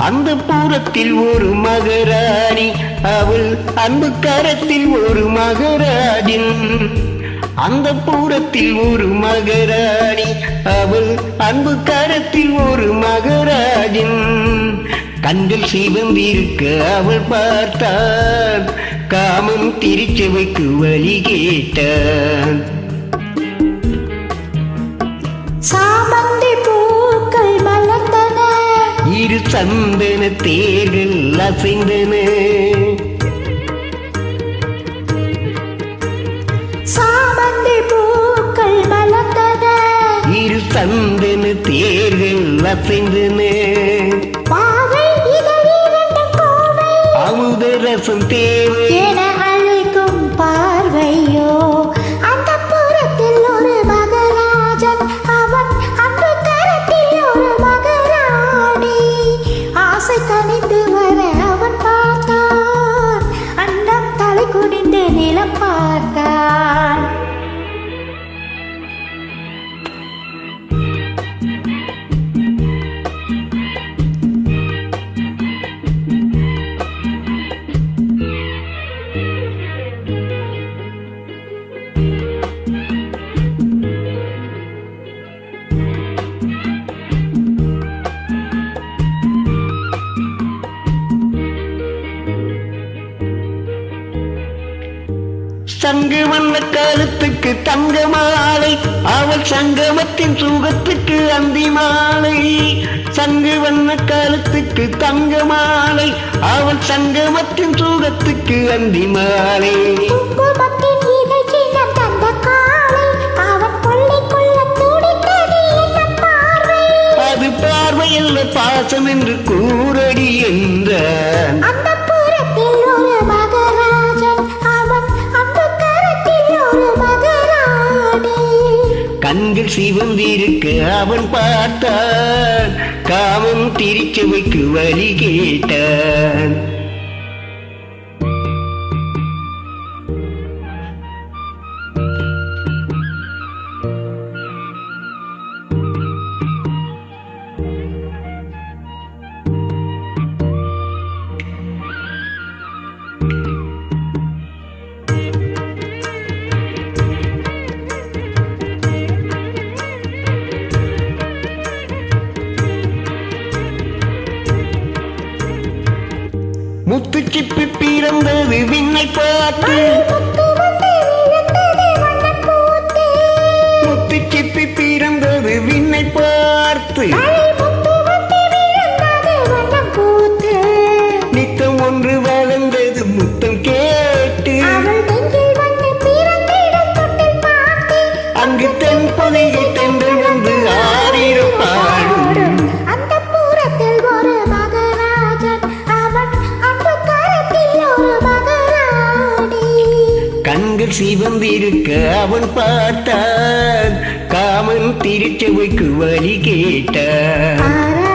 அந்த பூரத்தில் ஒரு மகராணி அவள் அன்பு கரத்தில் ஒரு மகராஜின் அந்த பூரத்தில் ஒரு மகராணி அவள் அன்பு கரத்தில் ஒரு மகராஜின் கண்கள் சிவந்திருக்க அவள் பார்த்தாள் காமம் திருச்சபைக்கு வழி கேட்டான் சந்தன தேர்கள் அசைந்தன. சாமந்தி பூக்கள் மலர்ந்தன இரு சந்தன தேர்கள் அசைந்தன. பாவை இதழிரண்டு கோவை அமுத ரசம் தேவை. பாச சங்கு வண்ண காலத்துக்கு தங்க மாலை அவள் சங்கமத்தின் சுகத்துக்கு அந்தி மாலை. சங்கு வண்ண காலத்துக்கு தங்க மாலை அவள் சங்கமத்தின் சுகத்துக்கு அந்தி மாலை. அது பார்வையல்ல பாசம் என்று கூறடி என்றான். சிவந்திருக்க அவன் பார்த்தான். காமம் திருச்சபைக்கு வழி கேட்டான். முத்துச்சிப்பி பிறந்தது விண்ணை பார்த்து சிவந்திருக்க அவன் பார்த்தான் காமன் திருச்சபைக்கு வழி கேட்டான்